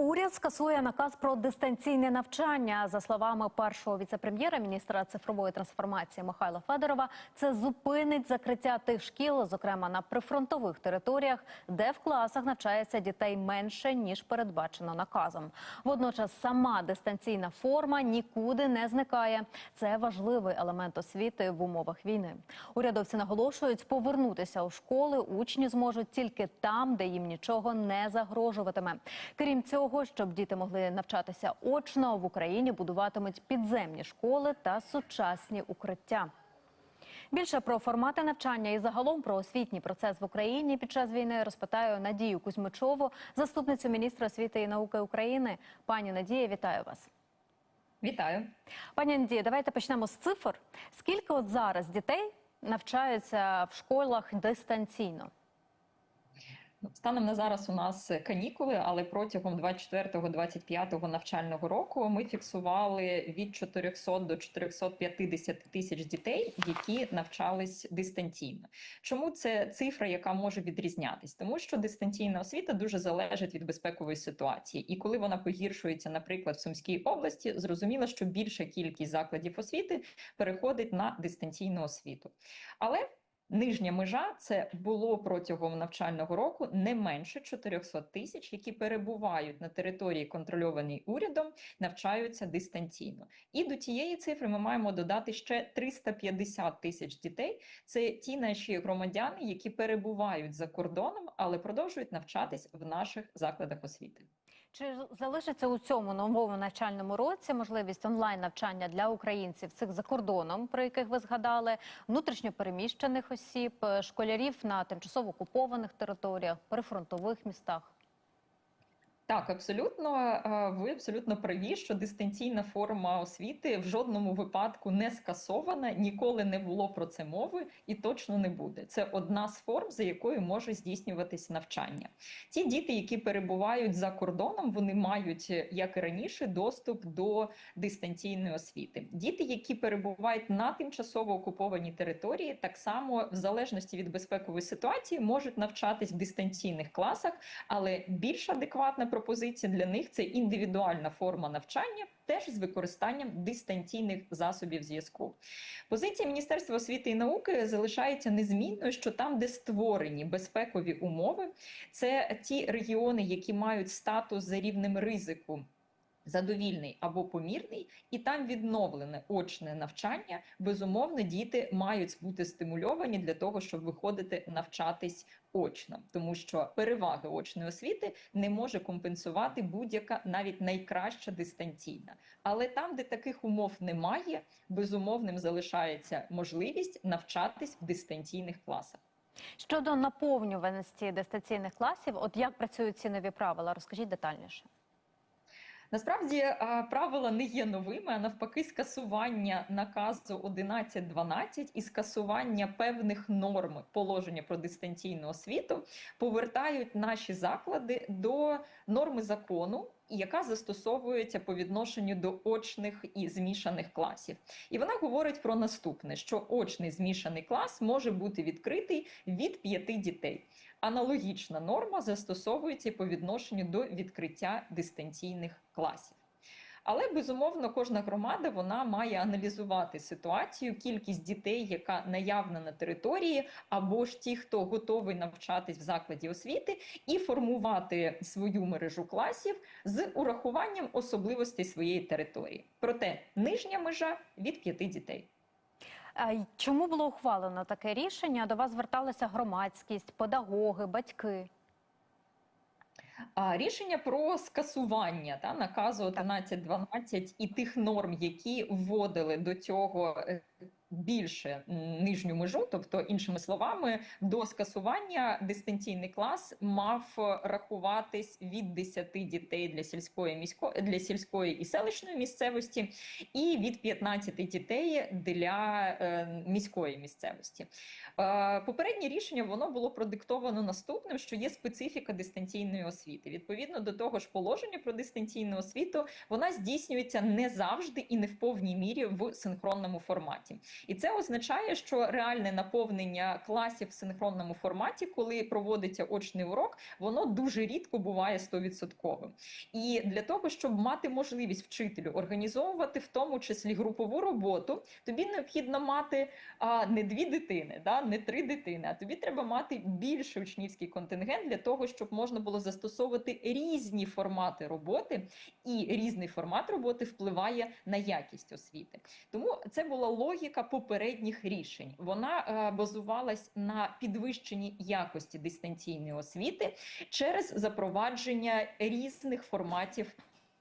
Уряд скасує наказ про дистанційне навчання. За словами першого віцепрем'єра, міністра цифрової трансформації Михайла Федорова, це зупинить закриття тих шкіл, зокрема на прифронтових територіях, де в класах навчається дітей менше ніж передбачено наказом. Водночас сама дистанційна форма нікуди не зникає. Це важливий елемент освіти в умовах війни. Урядовці наголошують, повернутися у школи учні зможуть тільки там, де їм нічого не загрожуватиме. Крім цього, щоб діти могли навчатися очно, в Україні будуватимуть підземні школи та сучасні укриття. Більше про формати навчання і загалом про освітній процес в Україні під час війни розпитаю Надію Кузьмичову, заступницю міністра освіти і науки України. Пані Надія, вітаю вас. Вітаю. Пані Надія, давайте почнемо з цифр. Скільки от зараз дітей навчаються в школах дистанційно? Станом на зараз у нас канікули, але протягом 24-25 навчального року ми фіксували від 400 до 450 тисяч дітей, які навчались дистанційно. Чому це цифра, яка може відрізнятись? Тому що дистанційна освіта дуже залежить від безпекової ситуації, і коли вона погіршується, наприклад, в Сумській області, зрозуміло, що більша кількість закладів освіти переходить на дистанційну освіту. Але Нижня межа це було протягом навчального року не менше 400 тисяч, які перебувають на території, контрольованій урядом, навчаються дистанційно. І до тієї цифри ми маємо додати ще 350 тисяч дітей. Це ті наші громадяни, які перебувають за кордоном, але продовжують навчатись в наших закладах освіти. Чи залишиться у цьому новому навчальному році можливість онлайн навчання для українців цих за кордоном, про яких ви згадали, внутрішньопереміщених осіб, школярів на тимчасово окупованих територіях, прифронтових містах? Так, абсолютно е, ви абсолютно праві, що дистанційна форма освіти в жодному випадку не скасована, ніколи не було про це мови і точно не буде. Це одна з форм, за якою може здійснюватись навчання. Ті діти, які перебувають за кордоном, вони мають, як і раніше, доступ до дистанційної освіти. Діти, які перебувають на тимчасово окупованій території, так само в залежності від безпекової ситуації можуть навчатись в дистанційних класах, але більш адекватна пропозиція для них це індивідуальна форма навчання, теж з використанням дистанційних засобів зв'язку. Позиція Міністерства освіти і науки залишається незмінною, що там, де створені безпекові умови, це ті регіони, які мають статус за рівнем ризику. Задовільний або помірний, і там відновлене очне навчання. Безумовно, діти мають бути стимульовані для того, щоб виходити навчатись очно, тому що переваги очної освіти не може компенсувати будь-яка навіть найкраща дистанційна. Але там, де таких умов немає, безумовним залишається можливість навчатись в дистанційних класах. Щодо наповнюваності дистанційних класів, от як працюють ці нові правила, розкажіть детальніше. Насправді правила не є новими, а навпаки, скасування наказу 11.12 і скасування певних норм положення про дистанційну освіту повертають наші заклади до норми закону. Яка застосовується по відношенню до очних і змішаних класів, і вона говорить про наступне: що очний змішаний клас може бути відкритий від п'яти дітей. Аналогічна норма застосовується по відношенню до відкриття дистанційних класів. Але безумовно кожна громада вона має аналізувати ситуацію, кількість дітей, яка наявна на території, або ж ті, хто готовий навчатись в закладі освіти, і формувати свою мережу класів з урахуванням особливостей своєї території. Проте нижня межа від п'яти дітей. Чому було ухвалено таке рішення? До вас зверталася громадськість, педагоги, батьки. А рішення про скасування та наказу 11.12 і тих норм, які вводили до цього більше нижню межу, тобто, іншими словами, до скасування дистанційний клас мав рахуватись від 10 дітей для сільської місько для сільської і селищної місцевості, і від 15 дітей для е, міської місцевості. Е, попереднє рішення воно було продиктовано наступним, що є специфіка дистанційної освіти. Відповідно до того ж, положення про дистанційну освіту вона здійснюється не завжди і не в повній мірі в синхронному форматі. І це означає, що реальне наповнення класів в синхронному форматі, коли проводиться очний урок, воно дуже рідко буває 100%. І для того, щоб мати можливість вчителю організовувати в тому числі групову роботу, тобі необхідно мати а, не дві дитини, да, не три дитини, а тобі треба мати більший учнівський контингент для того, щоб можна було застосовувати різні формати роботи, і різний формат роботи впливає на якість освіти. Тому це була логіка попередніх рішень. Вона е, базувалась на підвищенні якості дистанційної освіти через запровадження різних форматів.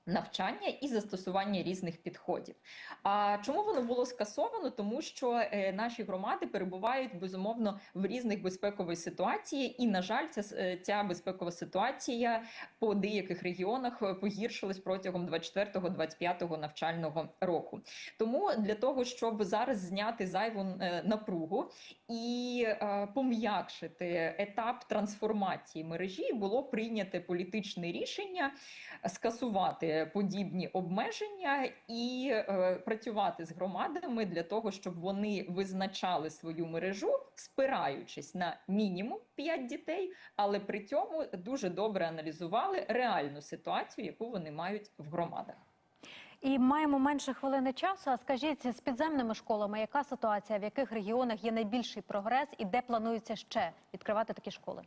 Навчання і застосування різних підходів. А чому воно було скасовано? Тому що е, наші громади перебувають безумовно в різних безпекових ситуації, і на жаль, ця, е, ця безпекова ситуація по деяких регіонах е, погіршилась протягом 24-25 навчального року. Тому для того, щоб зараз зняти зайву напругу і пом'якшити етап трансформації мережі, було прийнято політичне рішення скасувати подібні обмеження і е, працювати з громадами для того, щоб вони визначали свою мережу, спираючись на мінімум 5 дітей, але при цьому дуже добре аналізували реальну ситуацію, яку вони мають в громадах. І маємо менше хвилини часу. А скажіть, з підземними школами, яка ситуація, в яких регіонах є найбільший прогрес і де планується ще відкривати такі школи?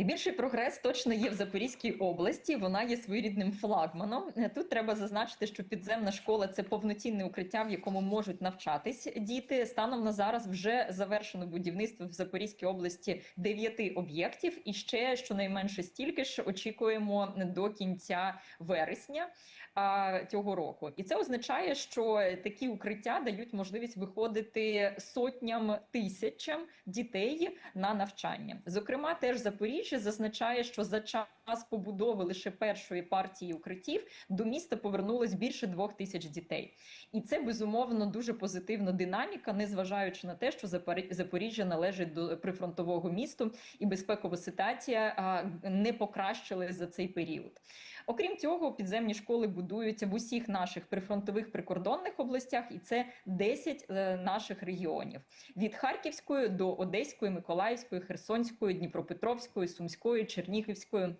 Найбільший прогрес точно є в Запорізькій області. Вона є своєрідним флагманом. Е, Тут треба зазначити, що підземна школа це повноцінне укриття, в якому можуть навчатись діти. Станом на зараз вже завершено будівництво в Запорізькій області дев'яти об'єктів, і ще щонайменше стільки ж очікуємо до кінця вересня а, цього року. І це означає, що такі укриття дають можливість виходити сотням тисячам дітей на навчання. Зокрема, теж Запоріжжя зазначає, що за час побудови лише першої партії укриттів до міста повернулось більше двох тисяч дітей. І це безумовно дуже позитивна динаміка, незважаючи на те, що Запоріжжя належить до прифронтового місту, і безпекова ситуація не покращилась за цей період. Окрім цього, підземні школи будуються в усіх наших прифронтових прикордонних областях, і це 10 е, наших регіонів: від Харківської до Одеської, Миколаївської, Херсонської, Дніпропетровської, Сумської, Чернігівської.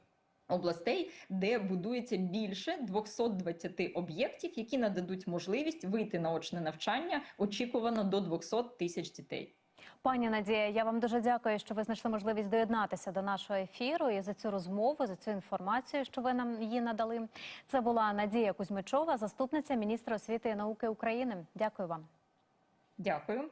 Областей, де будується більше 220 об'єктів, які нададуть можливість вийти на очне навчання очікувано до 200 тисяч дітей. Пані Надія, я вам дуже дякую, що ви знайшли можливість доєднатися до нашого ефіру і за цю розмову, за цю інформацію, що ви нам її надали. Це була Надія Кузьмичова, заступниця міністра освіти і науки України. Дякую вам. Дякую.